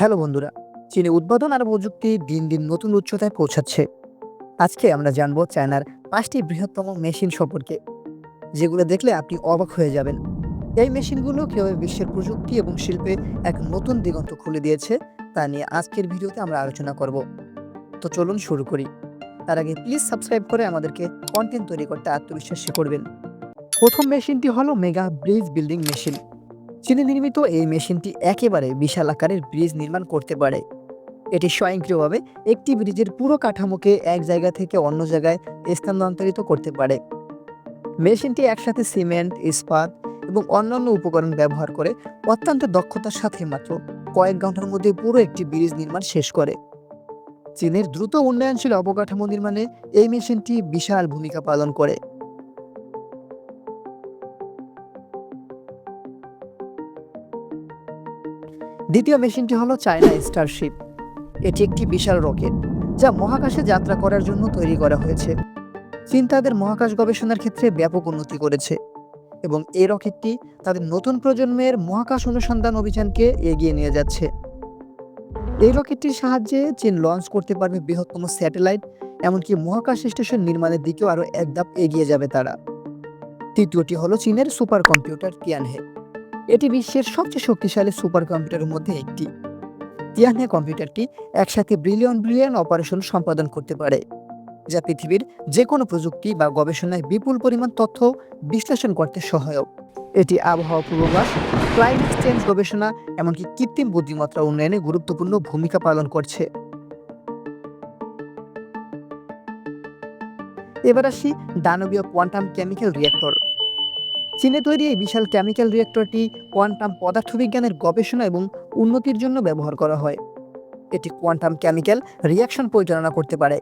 Hello বন্ধুরা, চীনে উৎপাদন আর প্রযুক্তি দিন দিন নতুন উচ্চতায় পৌঁছাচ্ছে। আজকে আমরা জানব চায়নার পাঁচটি বৃহত্তম মেশিন সম্পর্কে, যেগুলো দেখলে আপনি অবাক হয়ে যাবেন। এই মেশিনগুলো কীভাবে বিশ্বের প্রযুক্তি এবং শিল্পে এক নতুন দিগন্ত খুলে দিয়েছে, তা নিয়ে আজকের ভিডিওতে আমরা আলোচনা করব। তো চলুন শুরু করি। তার আগে প্লিজ সাবস্ক্রাইব করে আমাদেরকে কন্টেন্ট তৈরি করতে আত্মবিশ্বাসী করবেন। প্রথম মেশিনটি হলো মেগা ব্রিজ বিল্ডিং মেশিন চীনে নির্মিত এই মেশিনটি একেবারে বিশাল আকারের ব্রিজ নির্মাণ করতে পারে। এটি স্বয়ংক্রিয়ভাবে একটি ব্রিজের পুরো কাঠামোকে এক জায়গা থেকে অন্য জায়গায় স্থানান্তরিত করতে পারে। মেশিনটি একসাথে সিমেন্ট, ইস্পাত এবং অন্যান্য উপকরণ ব্যবহার করে অত্যন্ত দক্ষতার সাথে মাত্র কয়েক ঘণ্টার মধ্যে পুরো একটি ব্রিজ নির্মাণ শেষ করে। চীনের দ্রুত উন্নয়নশীল অবকাঠামো নির্মাণে এই মেশিনটি বিশাল ভূমিকা পালন করে। দ্বিতীয় মেশিনটি হলো চায়না স্টারশিপ। এটি একটি বিশাল রকেট, যা মহাকাশে যাত্রা করার জন্য তৈরি করা হয়েছে। চীন তাদের মহাকাশ গবেষণার ক্ষেত্রে ব্যাপক উন্নতি করেছে এবং এই রকেটটি তাদের নতুন প্রজন্মের মহাকাশ অনুসন্ধান অভিযানকে এগিয়ে নিয়ে যাচ্ছে। এই রকেটটির সাহায্যে চীন লঞ্চ করতে পারবে বৃহত্তম স্যাটেলাইট, এমনকি মহাকাশ স্টেশন নির্মাণের দিকেও আরও এক ধাপ এগিয়ে যাবে তারা। তৃতীয়টি হলো চীনের সুপার কম্পিউটার তিয়ানহে। এটি বিশ্বের সবচেয়ে শক্তিশালী সুপার কম্পিউটারের মধ্যে একটি। তিয়ানহে কম্পিউটারটি একসাথে ব্রিলিয়ন ব্রিলিয়ন অপারেশন সম্পাদন করতে পারে, যা পৃথিবীর যে কোনো প্রযুক্তি বা গবেষণায় বিপুল পরিমাণ তথ্য বিশ্লেষণ করতে সহায়ক। এটি আবহাওয়া পূর্বাভাস ক্লাইমেট চেঞ্জ গবেষণা, এমনকি কৃত্রিম বুদ্ধিমত্তা উন্নয়নে গুরুত্বপূর্ণ ভূমিকা পালন করছে। এবার আসি দানবীয় কোয়ান্টাম কেমিক্যাল রিয়েক্টর চীনে তৈরি এই বিশাল কেমিক্যাল রিয়েক্টরটি কোয়ান্টাম পদার্থবিজ্ঞানের গবেষণা এবং উন্নতির জন্য ব্যবহার করা হয়। এটি কোয়ান্টাম কেমিক্যাল রিয়াকশন পরিচালনা করতে পারে,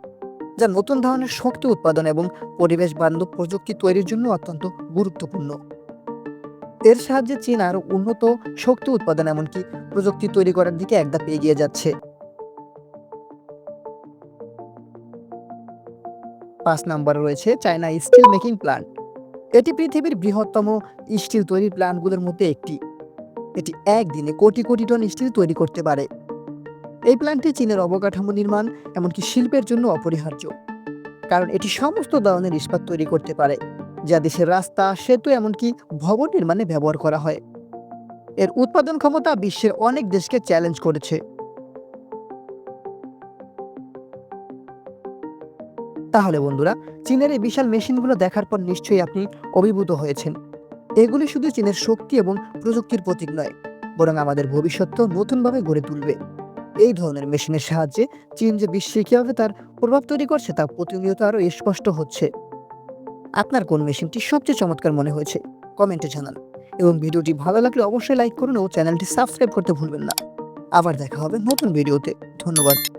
যা নতুন ধরনের শক্তি উৎপাদন এবং পরিবেশ বান্ধব প্রযুক্তি তৈরির জন্য অত্যন্ত গুরুত্বপূর্ণ। এর সাহায্যে চীন আরও উন্নত শক্তি উৎপাদন এমনকি প্রযুক্তি তৈরি করার দিকে একদা এগিয়ে যাচ্ছে। পাঁচ নম্বরে রয়েছে চায়না স্টিল মেকিং প্ল্যান্ট এটি পৃথিবীর বৃহত্তম স্টিল তৈরির প্ল্যান্টগুলোর মধ্যে একটি। এটি একদিনে কোটি কোটি টন স্টিল তৈরি করতে পারে। এই প্ল্যান্টটি চীনের অবকাঠামো নির্মাণ এমনকি শিল্পের জন্য অপরিহার্য, কারণ এটি সমস্ত ধরনের ইস্পাত তৈরি করতে পারে, যা দেশের রাস্তা, সেতু এমনকি ভবন নির্মাণে ব্যবহার করা হয়। এর উৎপাদন ক্ষমতা বিশ্বের অনেক দেশকে চ্যালেঞ্জ করেছে। তাহলে বন্ধুরা, চীনের এই বিশাল মেশিনগুলো দেখার পর নিশ্চয়ই আপনি অভিভূত হয়েছেন। এগুলি শুধু চীনের শক্তি এবং প্রযুক্তির প্রতীক নয়, বরং আমাদের ভবিষ্যৎ নতুনভাবে গড়ে তুলবে। এই ধরনের মেশিনের সাহায্যে চীন যে বিশ্বে কীভাবে তার প্রভাব তৈরি করছে তা প্রতিনিয়ত আরও স্পষ্ট হচ্ছে। আপনার কোন মেশিনটি সবচেয়ে চমৎকার মনে হয়েছে, কমেন্টে জানান। এবং ভিডিওটি ভালো লাগলে অবশ্যই লাইক করুন ও চ্যানেলটি সাবস্ক্রাইব করতে ভুলবেন না। আবার দেখা হবে নতুন ভিডিওতে। ধন্যবাদ।